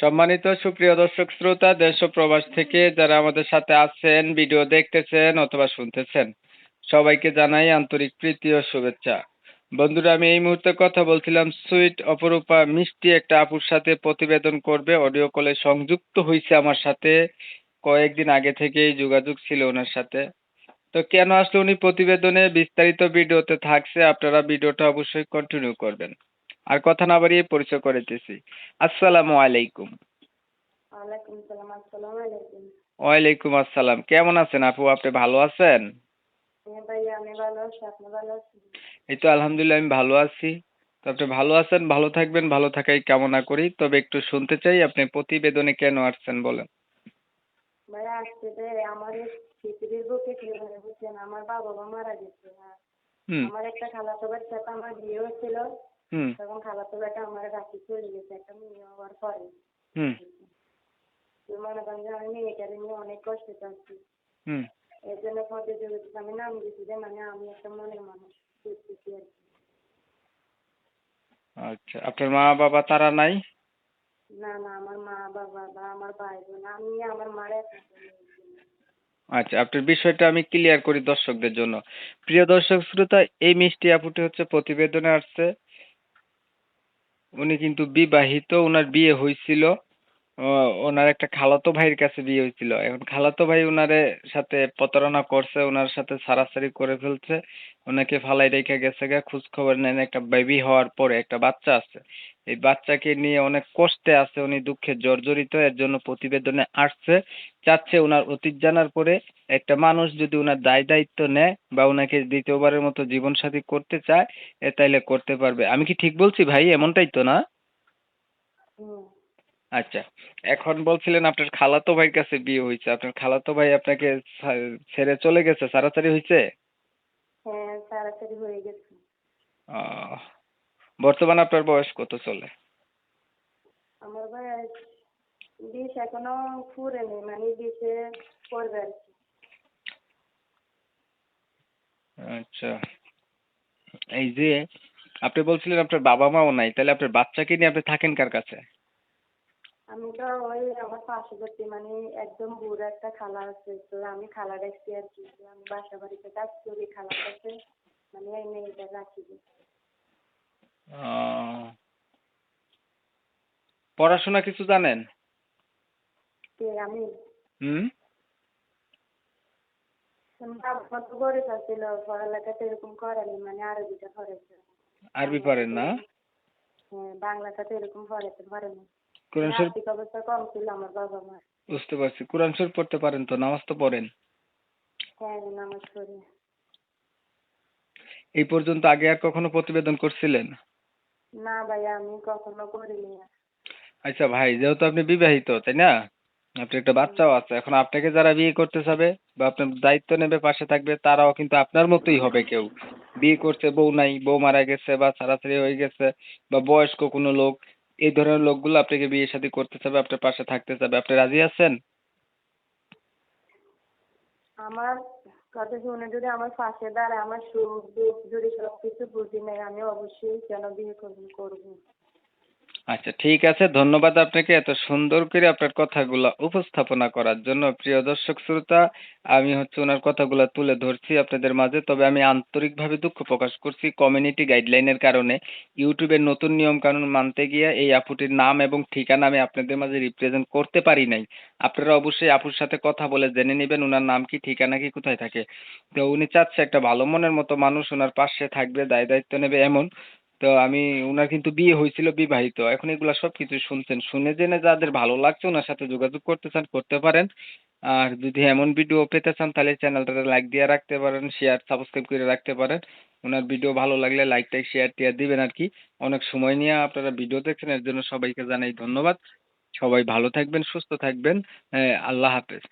সম্মানিত সুপ্রিয় দর্শক শ্রোতা, দেশ ও প্রবাস থেকে যারা আমাদের সাথে আছেন, ভিডিও দেখতেছেন অথবা শুনতেছেন, সবাইকে জানাই আন্তরিক প্রীতি ও শুভেচ্ছা। বন্ধুরা, আমি এই মুহূর্তে কথা বলছিলাম সুইট অপরূপা মিষ্টি একটা আপুর সাথে প্রতিবেদন করবে, অডিও কলে সংযুক্ত হয়েছে আমার সাথে। কয়েকদিন আগে থেকেই যোগাযোগ ছিল ওনার সাথে। তো কেন আসলে উনি প্রতিবেদনে? বিস্তারিত ভিডিওতে থাকছে, আপনারা ভিডিওটা অবশ্যই কন্টিনিউ করবেন। আর কথা না বাড়িয়ে পরিচয় করে দিতেছি আসসালামু আলাইকুম। ওয়ালাইকুম সালাম আসসালামু আলাইকুম। ওয়ালাইকুম আসসালাম। কেমন আছেন আপু? আপনি ভালো আছেন? হ্যাঁ আপনি ভালো আছেন? এই তো আলহামদুলিল্লাহ আমি ভালো আছি। তো আপনি ভালো আছেন? ভালো থাকবেন ভালো থাকাই কামনা করি। তবে একটু শুনতে চাই আপনি প্রতিবেদনে কেন আসছেন বলেন? ভাইয়া আজকে যে আমার বাবা মা মারা গেছে। একটা খালাতো সাথে আমার বিয়ে হয়েছিল। তখন খালাতো ভাইটা আমার রাখি চলে গেছে একটা মেয়ে হওয়ার পরে মনে করেন যে আমি মেয়েটাকে নিয়ে অনেক কষ্ট পাচ্ছি হুম। এর জন্য প্রতিযোগিতা আমি নাম দিয়েছি যে মানে আমি একটা মনের মানুষ দেখতেছি আর কি। আচ্ছা আপনার মা বাবা তারা নাই? না না আমার মা বাবা বা আমার ভাই বোন আমি আমার মার আচ্ছা আপনার বিষয়টা আমি ক্লিয়ার করি দর্শকদের জন্য। প্রিয় দর্শক শ্রোতা এই মিষ্টি আপুটি হচ্ছে প্রতিবেদনে আসছে। উনি কিন্তু বিবাহিত ওনার বিয়ে হয়েছিল ওনার একটা খালাতো ভাইয়ের কাছে বিয়ে হয়েছিল। এখন খালাতো ভাই ওনারে সাথে প্রতারণা করছে ওনার সাথে সারাসারি করে ফেলছে। ওনাকে ফালাই রেখে গেছে গা খোঁজ খবর নেন একটা বেবি হওয়ার পরে একটা বাচ্চা আছে। এই বাচ্চাকে নিয়ে অনেক কষ্টে আছে, উনি দুঃখে জর্জরিত, এর জন্য প্রতিবেদনে আসছে। চাচ্ছে ওনার অতীত জানার পরে একটা মানুষ যদি ওনার দায় দায়িত্ব নেয় বা ওনাকে দ্বিতীয়বারের মতো জীবনসাথী করতে চায়, এ তাইলে করতে পারবে। আমি কি ঠিক বলছি ভাই? এমনটাই তো না? আচ্ছা এখন বলছিলেন আপনার খালাতো ভাইয়ের কাছে বিয়ে হয়েছে আপনার খালাতো ভাই আপনাকে ছেড়ে চলে গেছে সারাসারি হয়েছে? হ্যাঁ তাড়াতাড়ি হয়ে গেছে। বর্তমানে আপনার বয়স কত চলে? আমার বয়স বিশ এখনও ফুরেনি মানে বিশে পড়বে আর কি। আচ্ছা এই যে আপনি বলছিলেন আপনার বাবা মাও নাই তাহলে আপনার বাচ্চাকে নিয়ে আপনি থাকেন কার কাছে? আমি তো ওই আমার পার্শ্ববর্তী মানে একদম বুড়ো একটা খালা আছে তো আমি খালা রাখছি আর কি। আমি বাসা বাড়িতে কাজ করি খালার কাছে মানে এই মেয়েটা রাখি। পড়াশোনা কিছু জানেন? কে আমি? হুম? বাবা তো গরিব ছিল পড়ালেখা তো এরকম করেনি মানে আরবিটা পড়েছে আরবি পারেন না? হ্যাঁ বাংলাটা তো এরকম পড়াতে পারেনি। কোরআন শরীফ আর্থিক অবস্থা কম ছিল আমার বাবা মার বুঝতে পারছি। কোরআন শরীফ পড়তে পারেন তো নামাজ তো পড়েন? হ্যাঁ নামাজ পড়ি। এই পর্যন্ত আগে আর কখনো প্রতিবেদন করছিলেন? না ভাইয়া আমি কখনো করিনি। আচ্ছা ভাই যেহেতু আপনি বিবাহিত তাই না? আপনার একটা বাচ্চাও আছে এখন আপনাকে যারা বিয়ে করতে চাবে বা আপনার দায়িত্ব নেবে পাশে থাকবে তারাও কিন্তু আপনার মতোই হবে কেউ। বিয়ে করছে বউ নাই বউ মারা গেছে বা ছাড়াছাড়ি হয়ে গেছে বা বয়স্ক কোনো লোক এই ধরনের লোকগুলো আপনাকে বিয়ে শাদী করতে চাবে আপনার পাশে থাকতে চাবে আপনি রাজি আছেন? আমার কথা শুনে যদি আমার পাশে দাঁড়ায়, আমার সুখ দুঃখ যদি সবকিছু বুঝি নেয়, আমি অবশ্যই কেন বিয়ে করব করব? আচ্ছা ঠিক আছে। ধন্যবাদ আপনাকে এত সুন্দর করে আপনার কথাগুলো উপস্থাপনা করার জন্য। প্রিয় দর্শক, শ্রোতা, আমি হচ্ছে ওনার কথাগুলো তুলে ধরছি আপনাদের মাঝে। তবে আমি আন্তরিকভাবে দুঃখ প্রকাশ করছি কমিউনিটি গাইডলাইনের কারণে। ইউটিউবের নতুন নিয়ম কানুন মানতে গিয়ে এই আপুটির নাম এবং ঠিকানা আমি আপনাদের মাঝে রিপ্রেজেন্ট করতে পারি নাই। আপনারা অবশ্যই আপুর সাথে কথা বলে জেনে নেবেন ওনার নাম কি, ঠিকানা কি, কোথায় থাকে। তো উনি চাচ্ছে একটা ভালো মনের মতো মানুষ ওনার পাশে থাকবে, দায় দায়িত্ব নেবে এমন। তো আমি ওনার কিন্তু বিয়ে হয়েছিল বিবাহিত। এখন এগুলা সব কিছু শুনছেন। শুনে জেনে যাদের ভালো লাগছে ওনার সাথে যোগাযোগ করতে চান করতে পারেন। আর যদি এমন ভিডিও পেতে চান তাহলে চ্যানেলটাতে লাইক দিয়ে রাখতে পারেন শেয়ার সাবস্ক্রাইব করে রাখতে পারেন। ওনার ভিডিও ভালো লাগলে লাইক টাইক শেয়ার টিয়ার দিবেন আর কি। অনেক সময় নিয়ে আপনারা ভিডিও দেখছেন এর জন্য সবাইকে জানাই ধন্যবাদ। সবাই ভালো থাকবেন সুস্থ থাকবেন। হ্যাঁ, আল্লাহ হাফেজ।